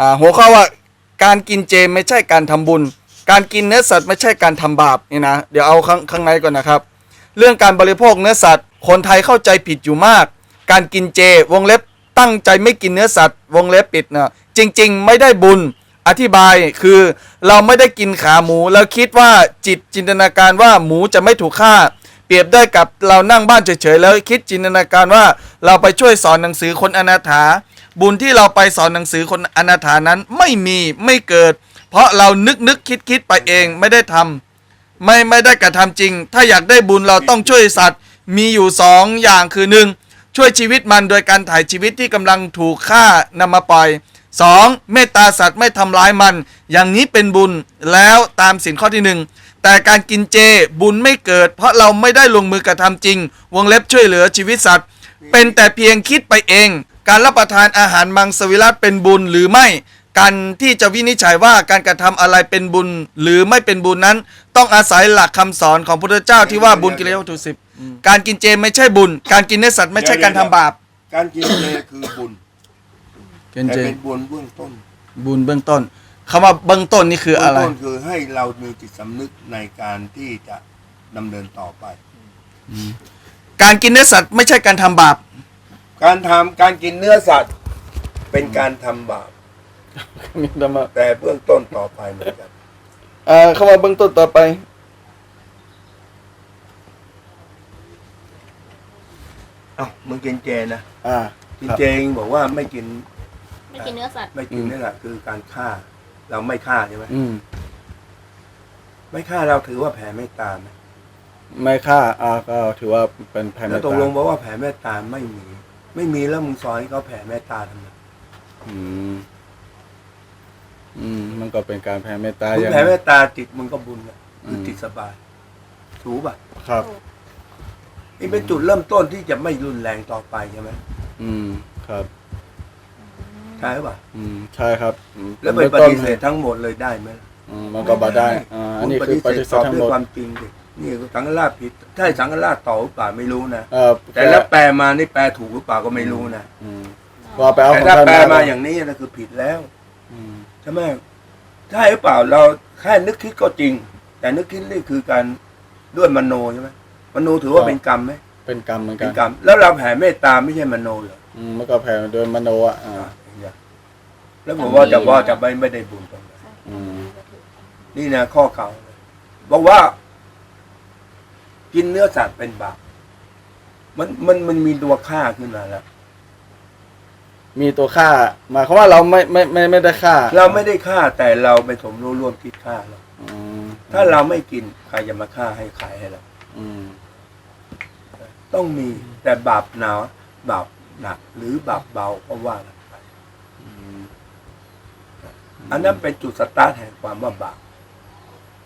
อ่าหัวข้อว่าการกินเจไม่ใช่การทำบุญ การกินเนื้อสัตว์ไม่ใช่การทำบาปนี่นะเดี๋ยวเอาข้างข้างในก่อนนะครับ เรื่องการบริโภคเนื้อสัตว์ คนไทยเข้าใจผิดอยู่มาก การกินเจวงเล็บตั้งใจไม่กินเนื้อสัตว์ วงเล็บปิดนะจริง ๆ ไม่ได้บุญอธิบายคือเราไม่ได้กินขาหมูแล้วคิดว่าจิตจินตนาการว่าหมูจะไม่ถูกฆ่า เปรียบได้กับเรานั่งบ้านเฉยๆแล้วคิดจินตนาการว่าเราไปช่วยสอนหนังสือคนอนาถา บุญที่เราไปสอนหนังสือคนอนาถานั้นไม่มีไม่เกิด เพราะเรานึกนึกคิดคิดไปเองไม่ได้ทำไม่ไม่ได้กระทำจริง ถ้าอยากได้บุญเราต้องช่วยสัตว์ มีอยู่สองอย่างคือหนึ่งช่วยชีวิตมันโดยการถ่ายชีวิตที่กำลังถูกฆ่านำมาปล่อยสองเมตตาสัตว์ไม่ทำร้ายมัน อย่างนี้เป็นบุญแล้วตามสินข้อที่หนึ่งแต่การกินเจบุญไม่เกิด เพราะเราไม่ได้ลงมือกระทำจริง วงเล็บช่วยเหลือชีวิตสัตว์ เป็นแต่เพียงคิดไปเอง การรับประทานอาหารมังสวิรัตเป็นบุญหรือไม่ การที่จะวินิจฉัยว่าการกระทำอะไรเป็นบุญหรือไม่เป็นบุญนั้น ต้องอาศัยหลักคำสอนของพระพุทธเจ้าที่ว่าบุญกิเลสวัตถุสิบการกินเจไม่ใช่บุญ การกินเนื้อสัตว์ไม่ใช่การทำบาป การกินเจคือบุญกินแต่เจเป็นบุญเบื้องต้น บุญเบื้องต้นคำว่าเบื้องต้นนี่คืออะไรเบื้งต้นคือให้เรามีจิตสำนึกในการที่จะดำเนินต่อไป การกินเนื้อสัตว์ไม่ใช่การทำบาป การทำการกินเนื้อสัตว์ เป็นการทำบาปมีธรรมะแต่เบื้องต้นต่อไปเหมือนกันเอ่อคำว่าเบื้องต้นต่อไปเอ้ามึงกินเจนะอ่ากินครับเจเองบอกว่าไม่กินไม่กินเนื้อสัตว์ ไม่กินนี่แหละคือการฆ่า เราไม่ฆ่าใช่ไหมอืม ไม่ฆ่าเราถือว่าแผ่เมตตาไหมไม่ฆ่าอ่าก็ถือว่าเป็นแผ่เมแล้วตตกตาลงบอกว่าแผ่เมตตาไม่มี ไม่มีแล้วมึงสอนให้เขาแผ่เมตตาทำไมอืม อืม มันก็เป็นการแผ่เมตตามึงอย่างแผ่เมตตาจิตมึงก็บุญอะคือมจิตสบายถูกป่ะครับ นี่เป็นจุดเริ่มต้นที่จะไม่รุนแรงต่อไปใช่ไหมอืม ครับ ใช่ป่ะอืม ใช่ครับอืมแล้วไปปฏิเสธทั้งหมดเลยได้ไหมอืมมันก็บาได้อ่าอันนี้ณคือปฏิเสตอธบทั้งด้หวมยดความจริงดิ นี่สังฆราชผิดถ้าสังฆราชต่อหรือเปล่าไม่รู้นะเอ่อแต่แล้วแปลมานี่แปลถูกหรือเปล่าก็ไม่รู้นะอืมว่าไปเอาแต่ของถ้าท่านแปลมาก่นอย่างนี้นะคือผิดแล้วอืมใช่ไหมใช่หรือเปล่าเราแค่นึกคิดก็จริง แต่นึกคิดนี่คือการด้วยมโนใช่ไหมมโนถือว่าเป็นกรรมไหมเป็นกรรมเหมือนกัเป็นนกรรม แล้วเราแผ่เมตตาไม่ใช่มโนเหรออืมมันก็แผ่โดยมโนอะอ่าอะอย่างเงี้ยแล้วผมว่าจะว่าจะไม่ไม่ได้บุญตรงไหนอืมนี่นะข้อเก่าเลยบอกว่า กินเนื้อสัตว์เป็นบาปมันมันมันมีตัวฆ่าขึ้นมาแล้ว มีตัวฆ่าหมายความว่าเราไม่ไม่ไม่ไม่ได้ฆ่าเราไม่ได้ฆ่าแต่เราไปสมรู้ร่วมคิดฆ่าเราอืมถ้าเราไม่กินใครจะมาฆ่าให้ขายให้เราอืมต้องมีแต่บาปหนาบาปหนัก หรือบาปเบาก็ว่ากันไปอืมอันนั้นเป็นจุดสตาร์ทแห่งความว่าบาป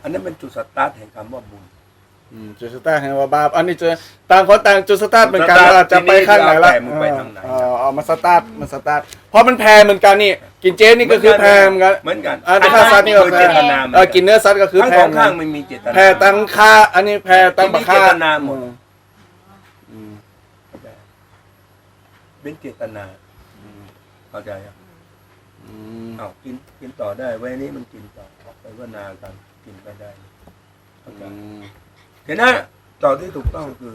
อันนั้นเป็นจุดสตาร์ทแห่งคำว่าบุญ อืมจุดสตาร์ทแห่งว่าบาปอันนี้จะต่างคนต่างจุดสตาร์ทเหมือนกันจุดสตาร์ทว่าจะไปข้างไหนละทีนี้เราแต่มึงไปทางไหน เออเอามาสตาร์ทมาสตาร์ทเพราะมันแพรเหมือนกันนี่ กินเจนี่ก็คือแพรเหมือนกัน เหมือนกันอ่าแต่ฆ่าสัตว์นี่ก็ คือแพรเจตนาหมืเออกินเนื้อสัตว์ก็คือทั้งแพรสองข้างมันมีเจตนา แพรตั้งค่า อันนี้แพรตั้งบักค่าทีนี้เจตนาหมด อืมเป็นเจตนาเข้าใจยังอืมเอากินกินต่อได้ไว้นี้มันกินต่อออกไปว่านากันกินไปได้เข้าใจอืม เห็นนะต่อที่ถูกต้องคือ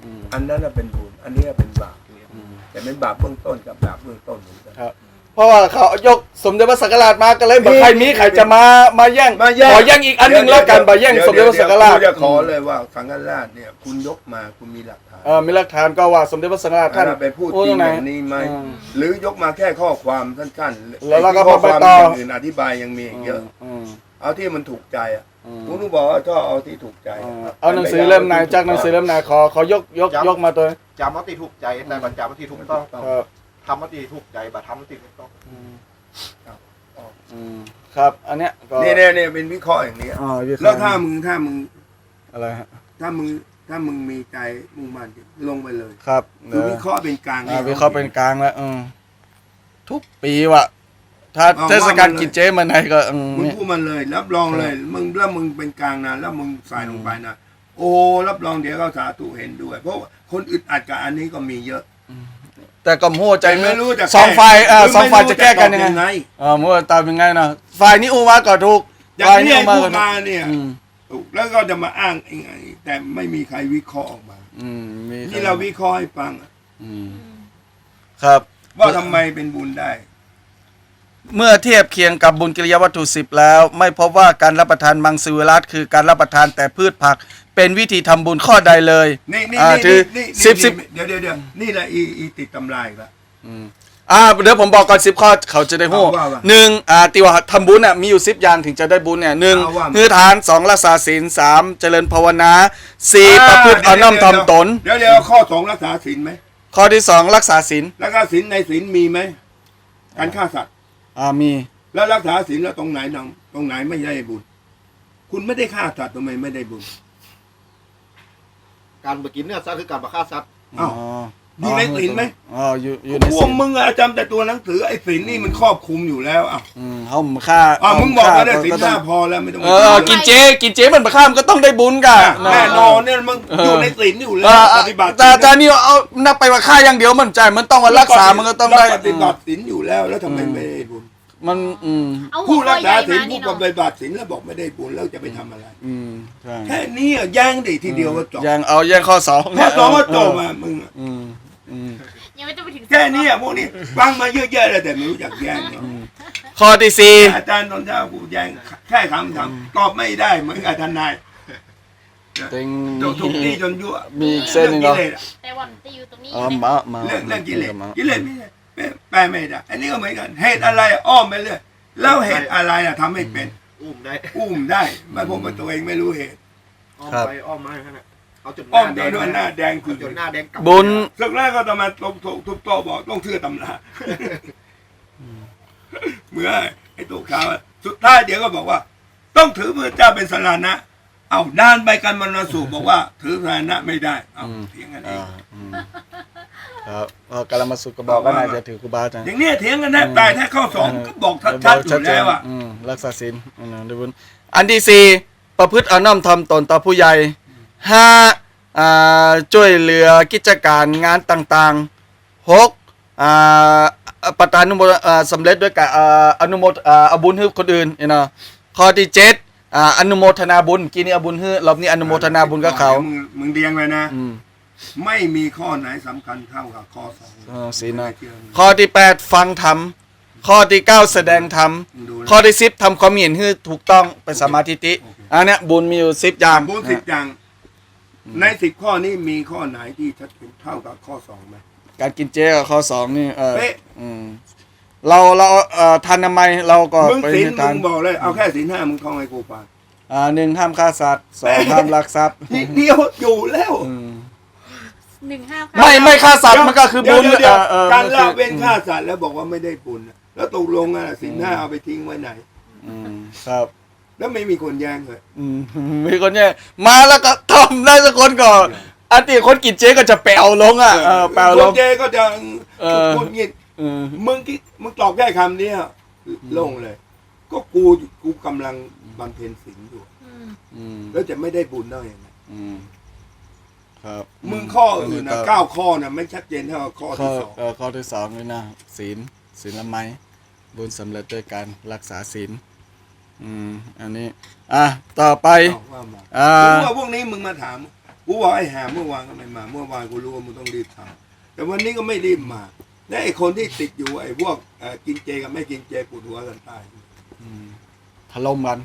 อืมอันนั้นน่ะเป็นบุญอันนี้เป็นบาปอืมแต่เป็นบาปเบื้องต้นกับบาปเบื้องต้นเหมือนกัน ครับ เพราะว่าเขายกสมเด็จพระสังฆราชมาก็เลยบอกนี่ใครมีใครจะมามาแย่งมาแย่งขอแย่งอีกอันหนึ่งแล้วกันมาแย่งดี๋วสมเด็จพระสังฆราชดี๋ยวกูจะขอเลยว่าสังฆราชเนี่ย คุณยกมาคุณมีหลักฐานเออมีหลักฐานก็ว่าสมเด็จพระสังฆราชท่านท่านไปพูดโอ้จริงตรงไหนอย่างนี้ไหมอืมหรือยกมาแค่ข้อความสั้นๆแล้วเราก็ไอ้ข้อความไปต่ออ ย่างอื่นอธิบายยังมีอีกเยอะมเอาที่มันถูกใจอะ อืมคุณต้องบอกว่าชอบเอาที่ถูกใจเออเอาหนังสือเล่มไหนจากหนังสือเล่มไหนขอขอยกยกครับยกมาตัวจำมติถูกใจแต่บัญจำมติถูกต้องครับทำมติถูกใจบัตรทำมติถูกต้องอืมครับอืมครับ อันเนี้ยก็เนี่ยเนี่ยเนี่ยเป็นวิเคราะห์อย่างนี้อ๋อวิเคแล้ราะวห์ถ้ามึงถ้ามึงอะไรฮะถ้ามึงถ้ามึงมีใจมุ่งมั่นลงไปเลย ครับคือวิเคราะห์เป็นกลางอ่าให้วิเคราะห์เป็นกลางแล้วอืมทุกปีว่ะ ถ้าเอาเทศกาลว่ามาเลย กินเจมันไหนก็อืมมึงเนี่ย พูดมันเลย รับรองเลย มึงแล้วมึงเป็นกลางนะแล้วมึงใส่ลงไปนะโอ้รับรองเดี๋ยวเขาสาธุเห็นด้วย เพราะว่าคนอึดอัดกับอันนี้ก็มีเยอะแต่ก็มั่วใจไม่รู้จะสองฝ่ายเออหรืสองฝ่ายไม่รู้จะแก้กันยังตอบไงเออมั่วตามยังไงนะฝ่ายนี้อูมาก็ถูกอย่างฝ่ายนี้นี้ไอ้อูมาพูก็ดถูกมาเนี่ยอืมถูกแล้วก็จะมาอ้างเองไงแต่ไม่มีใครวิเคราะห์ออกมาอืมมีนี่เราวิเคราะห์ให้ฟัง อืมครับ ว่าทำไมเป็นบุญได้ เมื่อเทียบเคียงกับบุญกิริยาวัตถุสิบแล้ว ไม่พบว่าการรับประทานมังสวิรัตคือการรับประทานแต่พืชผัก เป็นวิธีทำบุญข้อใดเลยนี่นี่อ่านี่ถือนี่สิบนี่สิบเดี๋ยวเดี๋ยวเดี๋ยวนี่แหละอีอีติดตำรายละ อ่าเดี๋ยวผมบอกก่อนสิบข้อเขาจะได้หู้เอาว่าว่าหนึ่งอ่าติว่าทำบุญอะมีอยู่สิบอย่างถึงจะได้บุญเนี่ยหนึ่งเอาว่ามาคือทานสองรักษาศีลสามเจริญภาวนาสี่ประพฤติเอาน้อมทำตน เดี๋ยวเดี๋ยวข้อสองรักษาศีลไหมข้อที่สองรักษาศีลรักษาศีลในศีลมีไหมการฆ่าสัตว์ อ่ามีแล้วรักษาศีลแล้วตรงไหนนำตรงไหนไม่ได้บุญ คุณไม่ได้ฆ่าสัตว์ทำไมไม่ได้บุญการมากินเนื้อสัตว์คือการมาฆ่าสัตว์ อ้าว อยู่ในศีลไหมอ๋ออยู่อยู่ในพวศีกลมึงอะจำแต่ตัวหนังสือไอ้ศีลนี่มันครอบคลุมอยู่แล้วอ้าวอืมเขาฆ่าอ้าวมึงบอกว่าได้ฆ่ศีลก็หต้น้าองพอแล้วไม่ต้องเออกินเจกินเจมันประข้ามก็ต้องได้บุญกันแน่นอนเนี่ยมึงอยู่ในศีลอยู่แล้เอวอปฏิบัติแต่แต่นี่เอานับไปว่าค่าอย่างเดียวมันใจมันต้องว่ารักษามันก็ต้องได้ปฏิบัติศีลอยู่แล้วแล้วทำไมไม่ได้บุญ มันอืม เอาหัผู้วข้รัอกใหษาญ่ศีลมาผู้นี่ปเนาะฏิบัติศีลแล้วบอกไม่ได้บุญแล้วจะไปทำอะไร อืมใช่แค่นี้อะแย่งดิทีเดียวก็จบยังเอาแย่งข้อสองข้อสองก็จบเมามึงอะอืมอืมยังไม่ต้องไปถึงแค่นี้อะพวกนี้ฟังมาเยอะแยะเลยแต่ไม่รู้จักแย่งเนี่ยข้อที่สี่อาจารย์ตอนเช้ากูแย่งแค่คำถามตอบไม่ได้เหมือนกับทนายเต็งถูกที่จนยั่วมีอีกเส้นหนึ่งเหรอรื่องกิเลสอะแต่วันจะอยู่ตรงนี้อ๋อนะมามาเรื่องเรื่องกิเลสมากิเลสไม่ใช่ แปลไม่ได้ อันนี้ก็เหมือนกัน เหตุอะไรอ้อมไปเรื่อยแล้วเหตุอะไรอะทำให้เป็น อุ้มได้อุ้มได้ไม่พบว่าตัวเองไม่รู้เหตุ อ้อมครับไปอ้อมมาขนาดเอาจนหอ้อน้ามแดโดยงด้วยหน้าแดงคือจนหน้าแดงกลับบุญศึกแรกก็ต้องมาตบทุบทุบโต๊ะบอกต้องเชื่อตำราเมื่อไอ้ตัวขาวอะสุดท้ายเดี๋ยวก็บอกว่า ต้องถือพระเจ้าเป็นสารณะ เอาด้านใบกันมรณสูบบอกว่า ถือสารณะไม่ได้ เอาอืมเถียงกันเออ่างอืม ครับพอกาลมาสุกก็บอกก็น่าจะถือครูบาอาจารย์ อย่างเนี้ยเถียงกันนะแต่ถ้าข้อสองก็บอกชัดๆอยู่แล้วอะมรักษาศีลอันนั้นได้บุญอันที่สี่ประพฤติเอาน้อมทำตนต่อผู้ใหญ่ห้าอ่าช่วยเหลือกิจการงานต่างๆหกอ่าประทานอนุโมทอ่าสำเร็จด้วยการอ่าอนุโมทอ่าเอาบุญให้คนอื่นเนาะข้อที่เจ็ดอ่าอนุโมทนาบุญกินนี่เอาบุญให้รอบนี้อนุโมทนาบุญกับเขา มึงมึงเดียงเลยนะอืม ไม่มีข้อไหนสำคัญเท่ากับข้อสองเออศีลนะเชื่อมึงข้อที่แปดฟังธรรมข้อที่เก้าแสดงธรรมมึงดูนะข้อที่สิบทำความเห็นให้ถูกต้องเป็นสมมาธิติโอเคอันเนี้ยบุญมีอยู่สิบอย่างบุญสิบอย่าง ในสิบข้อนี้มีข้อไหนที่ชัดเจนเท่ากับข้อสองไหม การกินเจกับข้อสองนี่เออเป๊ะ อืมเราเราเอ่อทานทำไมยเราก็มึงไปศีลทามึนงบอกเลยเอาแค่ศีลห้ามึงท่องให้กูฟังอ่าหนึ่งห้ามฆ่าสัตว์สองห้ามลักทรัพย์ทีเดียวอยู่แล้ว อืม หนึ่งห้าไม่ไม่ฆ่าสัตว์มันก็คือบุญเดี๋ยวเดี๋ยวเออการมันคือละเว้นฆ่าสัตว์แล้วบอกว่าไม่ได้บุญน่ะแล้วตกลงอะศีลห้าเอาไปทิ้งไว้ไหน อืมครับแล้วไม่มีคนแย้งเลย อืมมีคนเนี่ยมาแล้วก็ทำได้สักคนก่อนอันที่คนกินเจก็จะแปลวลงอะเออแปลวคลนงเจก็จะเออ พูดงี้เออมึงคิดมึงตอบแค่คำเนี้ยโล่งเลย ก็กูกูกำลังบำเพ็ญศีลอยู่ อืมอืมแล้วจะไม่ได้บุญได้ยังไงอืม ครับมึงข้ออื่นนะก็เก้าข้อนะไม่ชัดเจนเท่ากับข้อข้อที่สองเอ่อข้อที่สองนี่นะศีลศีลละไมบุญสำเร็จด้วยการรักษาศีลอืมอันนี้ อะต่อไป เอาว่ามาอ่า กูว่าพวกนี้มึงมาถามกูบอกไอ้หาเมื่อวานก็ไม่มา เมื่อวานกูรู้ว่ามึงต้องรีบทำแต่วันนี้ก็ไม่รีบมาและไอ้คนที่ติดอยู่ไอ้พวกเอ่อกินเจกับไม่กินเจปวดหัวกันตาย ถล่มกัน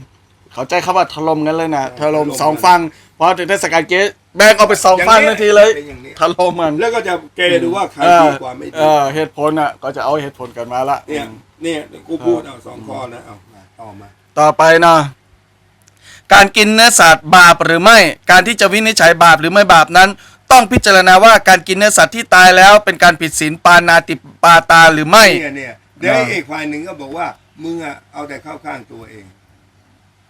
เขาใจคำว่าถล่มกันเลยนะถล่มถล่มกันสองฝั่งพอถึงเทศกาลเจ๊แบ่งเอาไปสองฝั่งทันทีเลยเป็นอย่างนี้ ถล่มกัน แล้วก็จะเกดูว่าใครเออดีกว่าไม่เอดีอเหตุผลอะก็จะเอาเหตุผลกันมาละเนี่ยเนี่ยกูพูดเอาสองข้อนะเอามาต่อมาต่อไปนะการกินเนื้อสัตว์บาปหรือไม่ การที่จะวินิจฉัยบาปหรือไม่บาปนั้น ต้องพิจารณาว่าการกินเนื้อสัตว์ที่ตายแล้ว เป็นการผิดศีลปานาติปาตาหรือไม่ เนี่ยเนี่ยเดี๋ยวไอ้อีกฝ่ายหนึ่งก็บอกว่ามึงอะเอาแต่เข้าข้างตัวเอง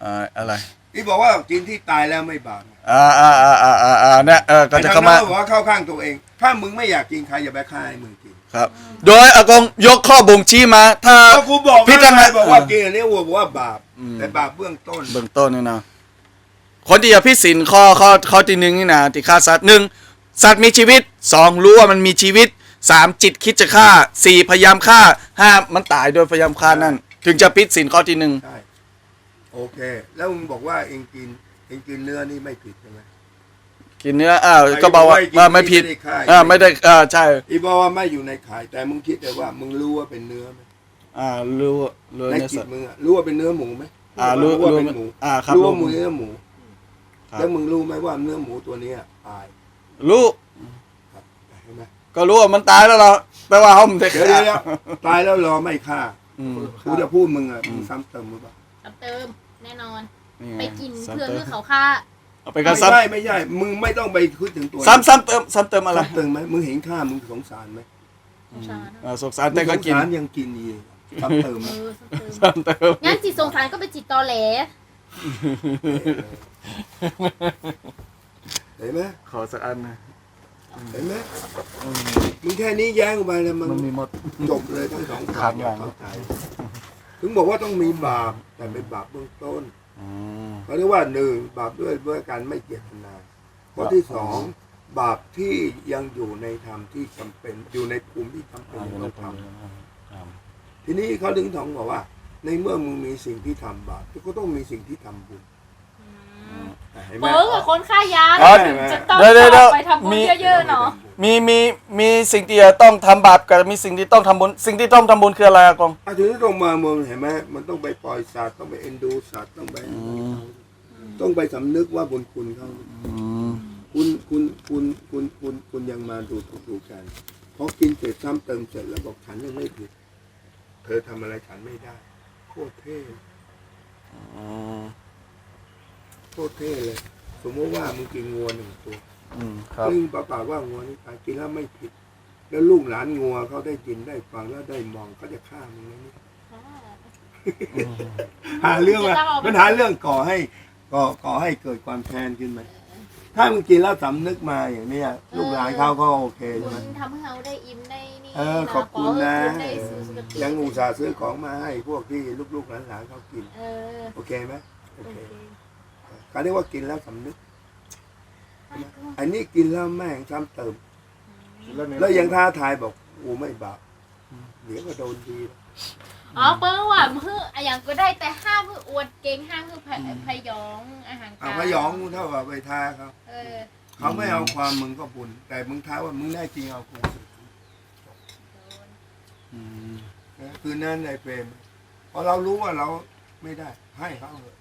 อ่าอะไรที่บอกว่ากินที่ตายแล้วไม่บาปอ่าอ่าอ่าอ่าอ่าอ่าเนี่ยเออก็จะเข้ามา ไอ้ทงนั้นบอกว่าเข้าข้างตัวเอง ถ้ามึงไม่อยากกินใครอย่าไปฆ่าให้มึงกินครับ โดยอากงยกข้อบ่งชี้มา ถ้าก็กูบอกพิจารณาบอกว่ากินอันนี้วัวบอกว่าบาปอืมแต่บาปเบื้องต้น เบื้องต้นนี่นะคนที่จะพิสินข้อข้อข้อที่หนึ่งนี่นะที่ฆ่าสัตว์หนึ่งสัตว์มีชีวิตสองรู้ว่ามันมีชีวิตสามจิตคิดจะฆ่าสี่พยายามฆ่าห้ามันตายโดยพยายามฆ่านั่น ถึงจะพิษสินข้อที่หนึ่ง ใช่ โอเค แล้วมึงบอกว่าเองกินเองกินเนื้อนี่ไม่ผิดใช่ไหม กินเนื้ออ้าวก็บอกว่าไม่กินว่าไม่ผิดไม่ได้ฆ่าอ่าไม่ได้อ่าใช่อีบอกว่าไม่อยู่ในขาย แต่มึงคิดแต่ว่ามึงรู้ว่าเป็นเนื้อไหมอ่ารู้รู้ในเนื้อจิสัตตว์มึงอะรู้ว่าเป็นเนื้อหมูไหมอ่ารู้ว่ารู้เป็นหมูอ่าครับรู้ว่ารู้มึงเนื้อหมูครับแล้วมึงรู้ไหมว่าเนื้อหมูตัวเนี้ยตายรู้ ครับเห็นไหมก็รู้ว่ามันตายแล้วเราแปลว่าเขาไม่ได้เดี๋ยวฆ่า เดี๋ยวตายแล้วรอไม่ฆ่าอืม กูจะพูดมึงอะมึงซ้ำเติมมึงปะ ซ้ำเติมแน่นอน นี่ไงไปกินซ้ำเพื่อติมเพื่อเขาฆ่าเอาไปไม่กันซ้ใช่ไม่ใช่มึงไม่ต้องไปคิดถึงตัวำซ้ำซ้ำเติมซ้ำเติมอะไรซ้ำเติมไหมมึงเห็นค่ามึงสงสารไหมสงสารอ่าสงสารแต่ก็กินมึงสงสารยังกินอีกซ้ำเติมเออะอซ้ำเติมซ้ำเติมงั้นจิตสงสารก็เป็นจิตตอแหลเห็นไหมขอสักอันนะเห็นไหมมึงแค่นี้แย้งออกไปแล้วมันมันมีหมด จบเลยทั้งสองครัฝ่ายบอย่าเข้าใจ ถึงบอกว่าต้องมีบาปแต่เป็นบาปเบื้องต้นอืมเขาเรียกว่าหนึ่งบาปด้วยด้วยการไม่เจตนาข้อที่สองบาปที่ยังอยู่ในธรรมที่จำเป็นอยู่ในภูมิที่จำเป็นอ่าอยู่ในต้องตรงทนี้อ่าำทีนี้เขาถึงถองบอกว่า ในเมื่อมึงมีสิ่งที่ทำบาปก็ต้องมีสิ่งที่ทำบุญเห็นไหมเบิร์กกับคนฆ่ายาอ๋อถึงจะต้องเดี๋ยวเดี๋ยวเดี๋ยวไปทำบุญเยอะๆเนาะ มีมีมีสิ่งที่จะต้องทำบาปกับมีสิ่งที่ต้องทำบุญสิ่งที่ต้องทำบุญคืออะไรอะกองอาถึงตรงมามึงเห็นไหมมันต้องไปปล่อยสัตว์ต้องไปเอ็นดูสัตว์ต้องไปมต้องไปสำนึกว่าบุญคุณเขาอืมคุณคุณคุณคุณคุณคุณยังมาดูถูกดูกันพอกินเสร็จซ้ำเติมเสร็จแล้วบอกฉันยังไม่ผิดเธอทำอะไรฉันไม่ได้โคตรเท่อืมโคตรเท่เลย สมมติว่ามึงกินงัวหนึ่งตัว อืมครับซึ่งประกาศว่างัวนี่ตายกินแล้วไม่ผิด แล้วลูกหลานงัวเขาได้ยินได้ฟังแล้วได้มองเขาจะฆ่ามึงไหมนี่หาเรื่องมามันหาเรื่องก่อให้ก่อก่อให้เกิดความแค้นขึ้นไหมถ้ามึงกินแล้วสำนึกมาอย่างเนี้ยลูกหลานเขาก็โอเคใช่บุไหมญทำให้เราได้อิ่มได้นี่เออขอบคุณนะขอให้ได้สู่สุคติยังอุตส่าห์ซื้อของมาให้พวกที่ลูกๆหลานๆเขากิน เออโอเคไหมโอโอเคเค เขาเรียกว่ากินแล้วสำนึก อันนี้กินแล้วแม่งซ้ำเติม แล้วยังท้าทายบอกกูไม่บาปเดี๋ยวก็โดนดี อ๋อเปิ้ลว่ามืออะอย่างก็ได้แต่ห้ามมืออวดเก่งห้ามมือพะพยองอาหารเอาพยองมึงเท่ากับไปท้าเขาเออเขาไม่เอาความมึงก็บุญ แต่มึงท้าว่ามึงได้จริงเอากูอืมคือนั่นในเฟรมพอเรารู้ว่าเราไม่ได้ ให้เขาเถอะ